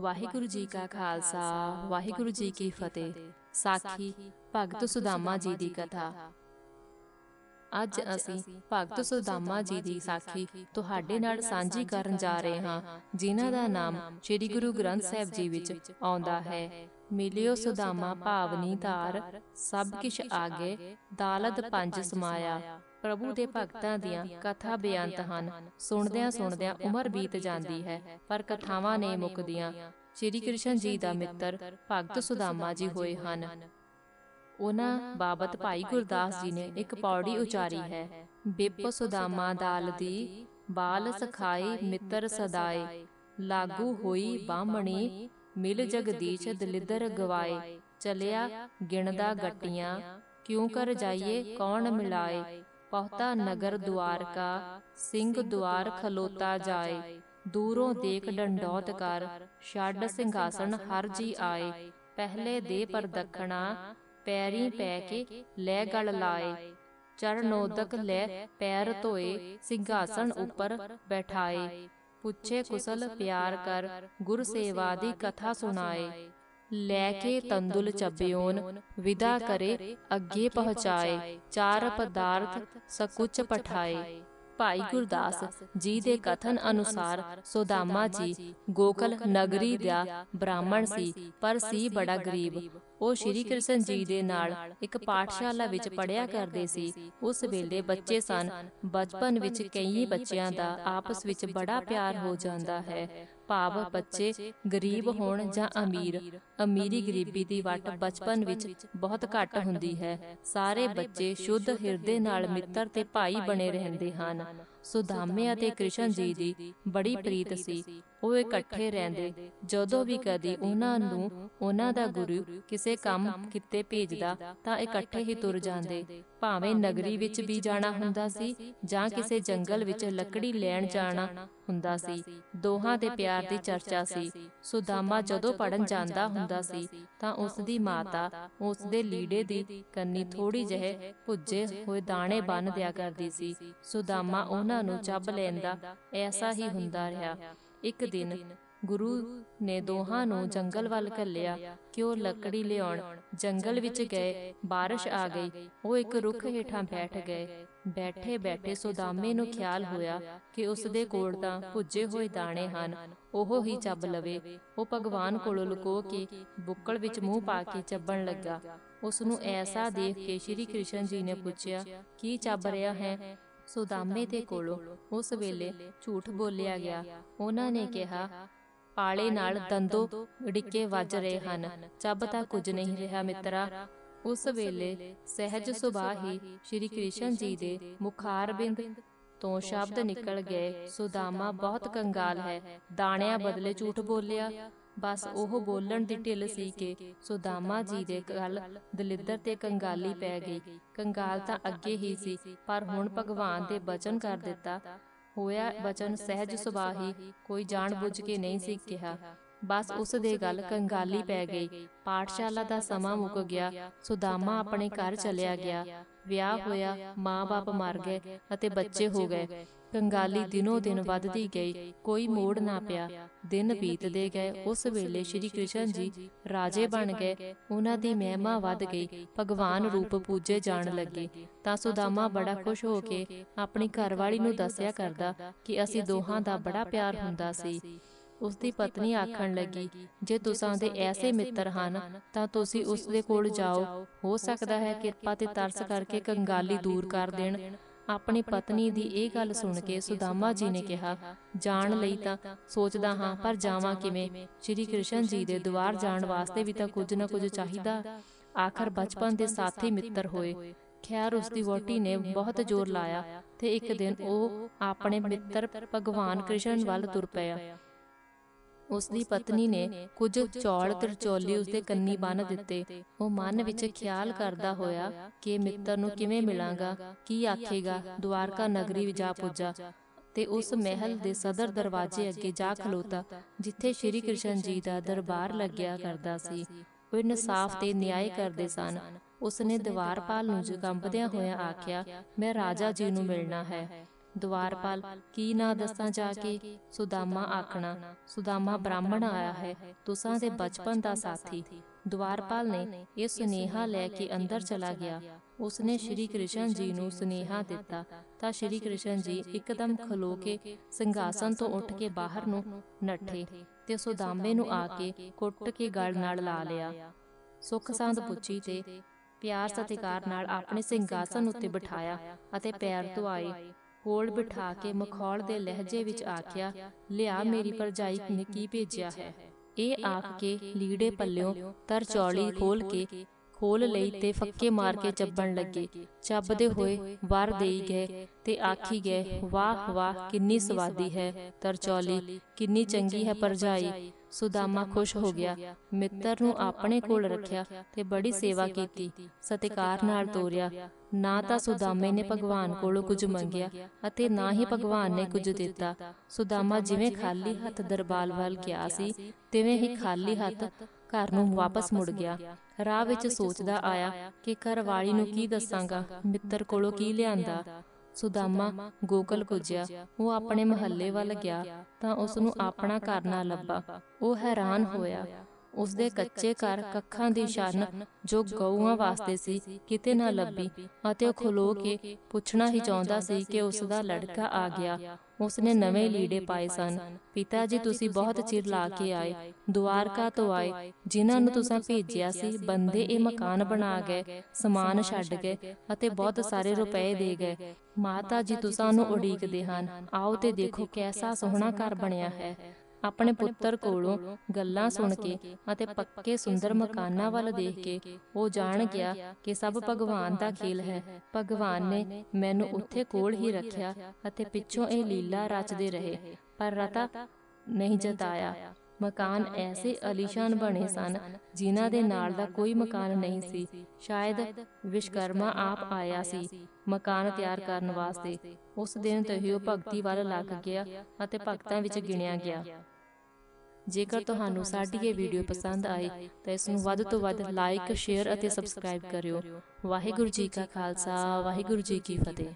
ਵਾਹਿਗੁਰੂ ਜੀ ਕਾ ਖਾਲਸਾ ਵਾਹਿਗੁਰੂ ਜੀ ਕੀ ਫਤਿਹ। ਸਾਖੀ ਭਗਤ ਸੁਦਾਮਾ ਜੀ ਦੀ ਕਥਾ। ਅੱਜ ਅਸੀਂ ਭਗਤ ਸੁਦਾਮਾ ਜੀ ਦੀ ਸਾਖੀ ਤੁਹਾਡੇ ਨਾਲ ਸਾਂਝੀ ਕਰਨ ਜਾ ਰਹੇ ਹਾਂ ਜਿਨ੍ਹਾਂ ਦਾ ਨਾਮ ਸ੍ਰੀ ਗੁਰੂ ਗ੍ਰੰਥ ਸਾਹਿਬ ਜੀ ਵਿੱਚ ਆਉਂਦਾ ਹੈ। ਮਿਲਿਓ ਸੁਦਾਮਾ ਭਾਵਨੀ ਧਾਰ ਸਭ ਕਿਛ ਆਗੇ ਦਾਲਤ ਪੰਜ ਸਮਾਇਆ। ਪ੍ਰਭੂ ਦੇ ਭਗਤਾਂ ਦੀਆਂ ਕਥਾ ਬੇਅੰਤ ਹਨ। ਸੁਣਦਿਆਂ ਸੁਣਦਿਆਂ ਉਮਰ ਬੀਤ ਜਾਂਦੀ ਹੈ। ਪਰ ਕਥਾਵਾਂ ਨੇ ਮੁੱਕਦੀਆਂ। ਸ੍ਰੀ ਕ੍ਰਿਸ਼ਨ ਜੀ ਦਾ ਮਿੱਤਰ ਭਗਤ ਸੁਦਾਮਾ ਜੀ ਹੋਏ ਹਨ। ਉਹਨਾਂ ਬਾਬਤ ਭਾਈ ਗੁਰਦਾਸ ਜੀ ਨੇ ਇੱਕ ਪੌੜੀ ਉਚਾਰੀ ਹੈ। ਬਿਪ ਸੁਦਾਮਾ ਦਾਲ ਦੀ ਬਾਲ ਸਖਾਈ ਮਿੱਤਰ ਸਦਾਏ। ਲਾਗੂ ਹੋਈ ਬਾਹਮਣੀ ਮਿਲ ਜਗਦੀਸ਼ ਦਲਿੱਦਰ ਗਵਾਏ। ਚਲਿਆ ਗਿਣਦਾ ਗੱਟੀਆਂ। ਕਿਉਂ ਕਰ ਜਾਈਏ ਕੌਣ ਮਿਲਾਏ ਪਹੁਤਾ ਨਗਰ ਦੁਆਰਕਾ, ਸਿੰਘ ਦੁਆਰ ਖਲੋਤਾ ਜਾਏ। ਦੂਰੋਂ ਦੇਖ ਡੰਡੌਤ ਕਰ, ਛੱਡ ਸਿੰਘਾਸਣ ਹਰ ਜੀ ਆਏ। ਪਹਿਲੇ ਦੇ ਪਰ ਪੈਰੀ ਪੈ ਕੇ ਲੈ ਗਲ ਲਾਏ। ਚਰਨੋਦਕ ਲੈ ਪੈਰ ਧੋਏ, ਸਿੰਘਾਸਣ ਉੱਪਰ ਬੈਠਾਏ। ਪੁੱਛੇ ਕੁਸਲ ਪਿਆਰ ਕਰ, ਗੁਰ ਸੇਵਾ ਦੀ ਕਥਾ ਸੁਣਾਏ। ਲੈ ਕੇ ਤੰਦੁਲ ਚੱਬਿਓਨ, ਵਿਦਾ ਕਰੇ, ਅੱਗੇ ਪਹੁੰਚਾਏ, ਚਾਰ ਪਦਾਰਥ ਸकुच ਪਠਾਏ। ਭਾਈ ਗੁਰਦਾਸ ਜੀ ਦੇ ਕਥਨ ਅਨੁਸਾਰ ਸੋਦਾਮਾ ਜੀ ਗੋਕਲ ਨਗਰੀ ਦਾ ਬ੍ਰਾਹਮਣ ਸੀ, ਪਰ ਸੀ ਬੜਾ ਗਰੀਬ। ਉਹ ਸ਼੍ਰੀ ਕ੍ਰਿਸ਼ਨ ਜੀ ਦੇ ਨਾਲ ਇੱਕ ਪਾਠਸ਼ਾਲਾ ਵਿੱਚ ਪੜਿਆ ਕਰਦੇ ਸੀ। ਉਸ ਵੇਲੇ ਬੱਚੇ ਸਨ। ਬਚਪਨ ਵਿੱਚ ਕਈ ਬੱਚਿਆਂ ਦਾ ਆਪਸ ਵਿੱਚ ਬੜਾ ਪਿਆਰ ਹੋ ਜਾਂਦਾ ਹੈ। ਭਾਵ ਬੱਚੇ ਗਰੀਬ ਹੋਣ ਜਾਂ ਅਮੀਰ ਅਮੀਰੀ ਗਰੀਬੀ ਦੀ ਵਟ ਬਚਪਨ ਵਿੱਚ ਬਹੁਤ ਘੱਟ ਹੁੰਦੀ ਹੈ। ਸਾਰੇ ਬੱਚੇ ਸ਼ੁੱਧ ਹਿਰਦੇ ਨਾਲ ਮਿੱਤਰ ਤੇ ਭਾਈ ਬਣੇ ਰਹਿੰਦੇ ਹਨ। ਸੁਦਾਮੇ ਅਤੇ ਕ੍ਰਿਸ਼ਨ ਜੀ ਦੀ ਬੜੀ ਪ੍ਰੀਤ ਸੀ। ਉਹ ਇਕੱਠੇ ਰਹਿੰਦੇ। ਜਦੋਂ ਵੀ ਕਦੀ ਉਹਨਾਂ ਨੂੰ ਉਹਨਾਂ ਦਾ ਗੁਰੂ ਕਿਸੇ ਕੰਮ ਕਿਤੇ ਭੇਜਦਾ ਤਾਂ ਇਕੱਠੇ ਹੀ ਤੁਰ ਜਾਂਦੇ। ਭਾਵੇਂ ਨਗਰੀ ਵਿੱਚ ਵੀ ਜਾਣਾ ਹੁੰਦਾ ਸੀ ਜਾਂ ਕਿਸੇ ਜੰਗਲ ਵਿੱਚ ਲੱਕੜੀ ਲੈਣ ਜਾਣਾ ਹੁੰਦਾ ਸੀ। ਦੋਹਾਂ ਦੇ ਪਿਆਰ ਦੀ ਚਰਚਾ ਸੀ ਸੁਦਾਮਾ ਜਦੋਂ ਪੜਨ ਜਾਂਦਾ ਹੁੰਦਾ ਸੀ ਤਾਂ ਉਸ ਦੀ ਮਾਤਾ ਉਸ ਦੇ ਲੀੜੇ ਦੀ ਕੰਨੀ ਥੋੜੀ ਜਿਹੇ ਭੁੱਜੇ ਹੋਏ ਦਾਣੇ ਬੰਨ ਦਿਆ ਕਰਦੀ ਸੀ। ਸੁਦਾਮਾ ਉਹਨਾਂ ਨੂੰ ਚੱਬ ਲੈਂਦਾ। ਐਸਾ ਹੀ ਹੁੰਦਾ ਰਿਹਾ। ਇੱਕ ਦਿਨ ਗੁਰੂ ਨੇ ਦੋਹਾਂ ਨੂੰ ਜੰਗਲ ਵੱਲ ਘੱਲਿਆ। ਕਿ ਉਹ ਲੱਕੜੀ ਲਿਆਉਣ? ਜੰਗਲ ਵਿੱਚ ਗਏ ਬਾਰਿਸ਼ ਆ ਗਈ। ਉਹ ਇੱਕ ਰੁੱਖ ਹੇਠਾਂ ਬੈਠ ਗਏ। ਬੈਠੇ ਬੈਠੇ ਸੁਦਾਮੇ ਨੂੰ ਖਿਆਲ ਹੋਇਆ ਕਿ ਉਸ ਦੇ ਕੋਲ ਤਾਂ ਭੁੱਜੇ ਹੋਏ ਦਾਣੇ ਹਨ। ਉਹ ਹੀ ਚੱਬ ਲਵੇ। ਉਹ ਭਗਵਾਨ ਕੋਲੋਂ ਲੁਕੋ ਕੇ ਬੁੱਕਲ ਵਿੱਚ ਮੂੰਹ ਪਾ ਕੇ ਚੱਬਣ ਲੱਗਾ। ਉਸ ਨੂੰ ਐਸਾ ਦੇਖ ਕੇ ਸ਼੍ਰੀ ਕ੍ਰਿਸ਼ਨ ਜੀ ਨੇ ਪੁੱਛਿਆ ਕੀ ਚੱਬ ਰਿਹਾ ਹੈ? ਸੁਦਾਮੇ ਦੇ ਕੋਲੋਂ ਉਸ ਵੇਲੇ ਝੂਠ ਬੋਲਿਆ ਗਿਆ। ਉਹਨਾਂ ਨੇ ਕਿਹਾ ਪਾਲੇ ਨਾਲ ਦੰਦੋ ਡਿੱਕੇ ਵੱਜ ਰਹੇ ਹਨ। ਚੱਬ ਤਾਂ ਕੁਝ ਨਹੀਂ ਰਿਹਾ ਮਿੱਤਰਾ ਉਸ ਵੇਲੇ ਸਹਿਜ ਸੁਭਾਅ ਹੀ ਸ਼੍ਰੀ ਕ੍ਰਿਸ਼ਨ ਜੀ ਦੇ ਮੁਖਾਰ ਬਿੰਦ ਤੋਂ ਸ਼ਬਦ ਨਿਕਲ ਗਏ। ਸੁਦਾਮਾ ਬਹੁਤ ਕੰਗਾਲ ਹੈ। ਦਾਣਿਆਂ ਬਦਲੇ ਝੂਠ ਬੋਲਿਆ। ਬਸ ਉਹ ਬੋਲਣ ਦੀ ਢਿੱਲ ਸੀ ਕਿ ਸੁਦਾਮਾ ਜੀ ਦੇ ਗੱਲ ਦਲਿੱਦਰ ਤੇ ਕੰਗਾਲੀ ਪੈ ਗਈ। ਕੰਗਾਲ ਤਾਂ ਅੱਗੇ ਹੀ ਸੀ ਪਰ ਹੁਣ ਭਗਵਾਨ ਦੇ ਬਚਨ ਕਰ ਦਿੱਤਾ। ਹੋਇਆ ਬਚਨ ਸਹਿਜ ਸੁਭਾਹੀ ਕੋਈ ਜਾਣ ਬੁੱਝ ਕੇ ਨਹੀਂ ਸੀ ਕਿਹਾ। ਬਸ ਉਸ ਦੇ ਗੱਲ ਕੰਗਾਲੀ ਪੈ ਗਈ। ਪਾਠਸ਼ਾਲਾ ਦਾ ਸਮਾਂ ਮੁੱਕ ਗਿਆ। ਸੁਦਾਮਾ ਆਪਣੇ ਘਰ ਚਲਿਆ ਗਿਆ। ਵਿਆਹ ਹੋਇਆ ਮਾਂ-ਬਾਪ ਮਰ ਗਏ ਅਤੇ ਬੱਚੇ ਹੋ ਗਏ। ਕੰਗਾਲੀ ਦਿਨੋ ਦਿਨ ਵੱਧਦੀ ਗਈ। ਕੋਈ ਮੋੜ ਨਾ ਪਿਆ। ਦਿਨ ਬੀਤਦੇ ਗਏ। ਉਸ ਵੇਲੇ ਸ਼੍ਰੀ ਕ੍ਰਿਸ਼ਨ ਜੀ ਰਾਜੇ ਬਣ ਗਏ। ਉਹਨਾਂ ਦੀ ਮਹਿਮਾ ਵੱਧ ਗਈ। ਭਗਵਾਨ ਰੂਪ ਪੂਜੇ ਜਾਣ ਲੱਗੇ। ਤਾਂ ਸੁਦਾਮਾ ਬੜਾ ਖੁਸ਼ ਹੋ ਕੇ ਆਪਣੀ ਘਰਵਾਲੀ ਨੂੰ ਦੱਸਿਆ ਕਰਦਾ ਕਿ ਅਸੀਂ ਦੋਹਾਂ ਦਾ ਬੜਾ ਪਿਆਰ ਹੁੰਦਾ ਸੀ ਉਸ ਦੀ ਪਤਨੀ ਆਖਣ ਲੱਗੀ ਜੇ ਤੁਸਾਂ ਦੇ ਐਸੇ ਮਿੱਤਰ ਹਨ ਤਾਂ ਤੁਸੀਂ ਉਸ ਦੇ ਕੋਲ ਜਾਓ। ਹੋ ਸਕਦਾ ਹੈ ਕਿਰਪਾ ਤੇ ਤਰਸ ਕਰਕੇ ਕੰਗਾਲੀ ਦੂਰ ਕਰ ਦੇਣ। ਆਪਣੀ ਪਤਨੀ ਦੀ ਇਹ ਗੱਲ ਸੁਣ ਕੇ ਸੁਦਾਮਾ ਜੀ ਨੇ ਕਿਹਾ ਜਾਣ ਲਈ ਤਾਂ ਸੋਚਦਾ ਹਾਂ ਪਰ ਜਾਵਾਂ ਕਿਵੇਂ? ਸ਼੍ਰੀ ਕ੍ਰਿਸ਼ਨ ਜੀ ਦੇ ਦੁਆਰ ਜਾਣ ਵਾਸਤੇ ਵੀ ਤਾਂ ਕੁਝ ਨਾ ਕੁਝ ਚਾਹੀਦਾ। ਆਖਰ ਬਚਪਨ ਦੇ ਸਾਥੀ ਮਿੱਤਰ ਹੋਏ। ਖੈਰ ਉਸ ਦੀ ਵੋਟੀ ਨੇ ਬਹੁਤ ਜ਼ੋਰ ਲਾਇਆ ਤੇ ਇੱਕ ਦਿਨ ਉਹ ਆਪਣੇ ਮਿੱਤਰ ਭਗਵਾਨ ਕ੍ਰਿਸ਼ਨ ਵੱਲ ਤੁਰ ਪਿਆ ਉਸ ਦੀ ਪਤਨੀ ਨੇ ਕੁਝ ਚੌਲ ਤਰਚੋਲੀ ਉਸ ਦੇ ਕੰਨੀ ਬੰਨ ਦਿੱਤੇ। ਉਹ ਮਨ ਵਿੱਚ ਖਿਆਲ ਕਰਦਾ ਹੋਇਆ ਕਿ ਮਿੱਤਰ ਨੂੰ ਕਿਵੇਂ ਮਿਲਾਂਗਾ? ਕੀ ਆਖੇਗਾ? ਦਵਾਰਕਾ ਨਗਰੀ ਵਿੱਚ ਜਾ ਪੁੱਜਾ। ਤੇ ਉਸ ਮਹਿਲ ਦੇ ਸਦਰ ਦਰਵਾਜ਼ੇ ਅੱਗੇ ਜਾ ਖਲੋਤਾ ਜਿੱਥੇ ਸ਼੍ਰੀ ਕ੍ਰਿਸ਼ਨ ਜੀ ਦਾ ਦਰਬਾਰ ਲੱਗਿਆ ਕਰਦਾ ਸੀ। ਉਹ ਇਨਸਾਫ ਤੇ ਨਿਆਂ ਕਰਦੇ ਸਨ। ਉਸਨੇ ਦੀਵਾਰਪਾਲ ਨੂੰ ਜਗੰਬਦਿਆਂ ਹੋਇਆਂ ਆਖਿਆ ਮੈਂ ਰਾਜਾ ਜੀ ਨੂੰ ਮਿਲਣਾ ਹੈ। ਦਵਾਰਪਾਲ ਕੀ ਨਾ ਦੱਸਾਂ ਜਾ ਕੇ ਸੁਦਾਮਾ ਆਖਣਾ, ਸੁਦਾਮਾ ਬ੍ਰਾਹਮਣ ਆਇਆ ਹੈ, ਤੁਸਾਂ ਦੇ ਬਚਪਨ ਦਾ ਸਾਥੀ। ਦਵਾਰਪਾਲ ਨੇ ਇਹ ਸੁਨੇਹਾ ਲੈ ਕੇ ਅੰਦਰ ਚਲਾ ਗਿਆ। ਉਸਨੇ ਸ਼੍ਰੀ ਕ੍ਰਿਸ਼ਨ ਜੀ ਨੂੰ ਸੁਨੇਹਾ ਦਿੱਤਾ ਤਾਂ ਸ਼੍ਰੀ ਕ੍ਰਿਸ਼ਨ ਜੀ ਇੱਕਦਮ ਖਲੋ ਕੇ ਸਿੰਘਾਸਨ ਤੋਂ ਉੱਠ ਕੇ ਬਾਹਰ ਨੂੰ ਨੱਠੇ ਤੇ ਸੁਦਾਮੇ ਨੂੰ ਆ ਕੇ ਕੁੱਟ ਕੇ ਗਲ ਨਾਲ ਲਾ ਲਿਆ। ਸੁਖ ਸੰਦ ਪੁੱਛੀ ਤੇ ਪਿਆਰ ਸਤਿਕਾਰ ਨਾਲ ਆਪਣੇ ਸਿੰਘਾਸਨ ਉੱਤੇ ਬਿਠਾਇਆ ਅਤੇ ਪੈਰ ਧੁਆਏ। ਕੋਲ ਬਿਠਾ ਕੇ ਮਖੌਲ ਦੇ ਲਹਿਜੇ ਵਿੱਚ ਆਖਿਆ, ਲਿਆ ਮੇਰੀ ਪਰਜਾਈ ਨੇ ਕੀ ਭੇਜਿਆ ਹੈ? ਇਹ ਆਖ ਕੇ ਲੀੜੇ ਪੱਲਿਓਂ ਤਰ ਚੌਲੀ ਖੋਲ ਕੇ ਖੋਲ ਲਈ ਤੇ ਫੱਕੇ ਮਾਰ ਕੇ ਚੱਬਣ ਲੱਗੇ। ਚੱਬਦੇ ਹੋਏ ਵਾਰ ਦੇਈ ਗਏ ਤੇ ਆਖੀ ਗਏ, ਵਾਹ ਵਾਹ, ਕਿੰਨੀ ਸਵਾਦੀ ਹੈ ਤਰਚੌਲੀ ਕਿੰਨੀ ਚੰਗੀ ਹੈ ਪਰਜਾਈ ਸੁਦਾਮਾ ਖੁਸ਼ ਹੋ ਗਿਆ। ਮਿੱਤਰ ਨੂੰ ਆਪਣੇ ਕੋਲ ਰੱਖਿਆ ਤੇ ਬੜੀ ਸੇਵਾ ਕੀਤੀ। ਸਤਿਕਾਰ ਨਾਲ ਤੋਰਿਆ। ਨਾ ਤਾਂ ਸੁਦਾਮੇ ਨੇ ਭਗਵਾਨ ਕੋਲੋਂ ਕੁਝ ਮੰਗਿਆ ਅਤੇ ਨਾ ਹੀ ਭਗਵਾਨ ਨੇ ਕੁਝ ਦਿੱਤਾ। ਸੁਦਾਮਾ ਜਿਵੇਂ ਖਾਲੀ ਹੱਥ ਦਰਬਾਰ ਵੱਲ ਗਿਆ ਸੀ ਤਿਵੇਂ ਹੀ ਖਾਲੀ ਹੱਥ ਘਰ ਨੂੰ ਵਾਪਸ ਮੁੜ ਗਿਆ। ਰਾਹ ਵਿੱਚ ਸੋਚਦਾ ਆਇਆ ਕਿ ਘਰਵਾਲੀ ਨੂੰ ਕੀ ਦੱਸਾਂਗਾ? ਮਿੱਤਰ ਕੋਲੋਂ ਕੀ ਲਿਆਂਦਾ? ਸੁਦਾਮਾ ਗੋਕਲ ਪੁੱਜਿਆ। ਉਹ ਆਪਣੇ ਮਹੱਲੇ ਵੱਲ ਗਿਆ ਤਾਂ ਉਸ ਨੂੰ ਆਪਣਾ ਘਰ ਨਾ ਲੱਭਾ। ਉਹ ਹੈਰਾਨ ਹੋਇਆ। ਉਸ ਦੇ ਕੱਚੇ ਘਰ ਕੱਖਾਂ ਦੀ ਛੰਨ ਜੋ ਗਊਆਂ ਵਾਸਤੇ ਸੀ ਕਿਤੇ ਨਾ ਲੱਭੀ ਅਤੇ ਉਹ ਖਲੋ ਕੇ ਪੁੱਛਣਾ ਹੀ ਚਾਹੁੰਦਾ ਸੀ ਕਿ ਉਸ ਦਾ ਲੜਕਾ ਆ ਗਿਆ। ਉਸ ਨੇ ਨਵੇਂ ਲੀੜੇ ਪਾਏ ਸਨ। ਪਿਤਾ ਜੀ ਤੁਸੀਂ ਬਹੁਤ ਚਿਰ ਲਾ ਕੇ ਆਏ। ਦੁਆਰਕਾ ਤੋਂ ਆਏ। ਜਿਨ੍ਹਾਂ ਨੂੰ ਤੁਸੀਂ ਭੇਜਿਆ ਸੀ ਬੰਦੇ ਇਹ ਮਕਾਨ ਬਣਾ ਗਏ ਸਮਾਨ ਛੱਡ ਗਏ ਅਤੇ ਬਹੁਤ ਸਾਰੇ ਰੁਪਏ ਦੇ ਗਏ। ਮਾਤਾ ਜੀ ਤੁਸਾਂ ਨੂੰ ਉਡੀਕਦੇ ਹਨ। ਆਓ ਤੇ ਦੇਖੋ ਕੈਸਾ ਸੋਹਣਾ ਘਰ ਬਣਿਆ ਹੈ ਆਪਣੇ ਪੁੱਤਰ ਕੋਲੋਂ ਗੱਲਾਂ ਸੁਣ ਕੇ ਅਤੇ ਪੱਕੇ ਸੁੰਦਰ ਮਕਾਨਾਂ ਵੱਲ ਦੇਖ ਕੇ ਉਹ ਜਾਣ ਗਿਆ ਕਿ ਸਭ ਭਗਵਾਨ ਦਾ ਖੇਲ ਹੈ। ਭਗਵਾਨ ਨੇ ਮੈਨੂੰ ਉੱਥੇ ਕੋਲ ਹੀ ਰੱਖਿਆ ਅਤੇ ਪਿੱਛੋਂ ਇਹ ਲੀਲਾ ਰਚਦੇ ਰਹੇ। ਪਰ ਰਤਾ ਨਹੀਂ ਜਤਾਇਆ। ਮਕਾਨ ਐਸੇ ਅਲੀਸ਼ਾਨ ਬਣੇ ਸਨ ਜਿਨ੍ਹਾਂ ਦੇ ਨਾਲ ਦਾ ਕੋਈ ਮਕਾਨ ਨਹੀਂ ਸੀ। ਸ਼ਾਇਦ ਵਿਸ਼ਕਰਮਾ ਆਪ ਆਇਆ ਸੀ। ਮਕਾਨ ਤਿਆਰ ਕਰਨ ਵਾਸਤੇ। ਉਸ ਦਿਨ ਤੋਂ ਹੀ ਉਹ ਭਗਤੀ ਵੱਲ ਲੱਗ ਗਿਆ ਅਤੇ ਭਗਤਾਂ ਵਿੱਚ ਗਿਣਿਆ ਗਿਆ ਜੇਕਰ ਤੁਹਾਨੂੰ ਸਾਡੀ ਇਹ ਵੀਡੀਓ ਪਸੰਦ ਆਈ ਤਾਂ ਇਸ ਨੂੰ ਵੱਧ ਤੋਂ ਵੱਧ ਲਾਈਕ ਸ਼ੇਅਰ ਅਤੇ ਸਬਸਕ੍ਰਾਈਬ ਕਰਿਓ। ਵਾਹਿਗੁਰੂ ਜੀ ਕਾ ਖਾਲਸਾ ਵਾਹਿਗੁਰੂ ਜੀ ਕੀ ਫਤਿਹ।